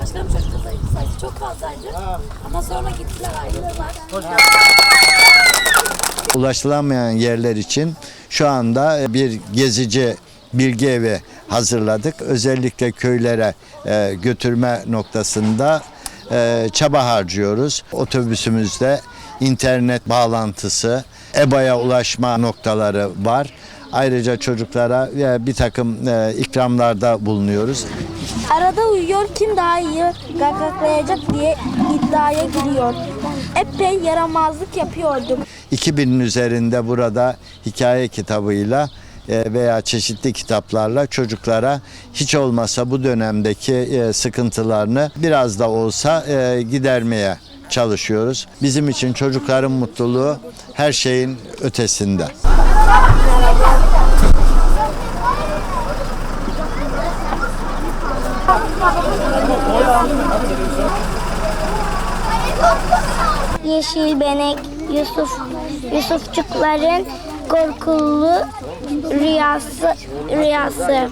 Başkanım çocuk sayısı, sayısı çok fazlaydı. Ama sonra gittiler ayrıldılar. ulaşılamayan yerler için şu anda bir gezici bilgi evi hazırladık. Özellikle köylere e, götürme noktasında e, çaba harcıyoruz. Otobüsümüzde internet bağlantısı, EBA'ya ulaşma noktaları var. Ayrıca çocuklara e, bir takım e, ikramlarda bulunuyoruz. Arada uyuyor kim daha iyi gagaklayacak diye iddiaya giriyor. Epey yaramazlık yapıyorduk. 2000'in üzerinde burada hikaye kitabıyla e, veya çeşitli kitaplarla çocuklara hiç olmasa bu dönemdeki sıkıntılarını biraz da olsa gidermeye çalışıyoruz. Bizim için çocukların mutluluğu her şeyin ötesinde. Yeşil benek Yusuf Yusufçukların korkulu rüyası rüyası.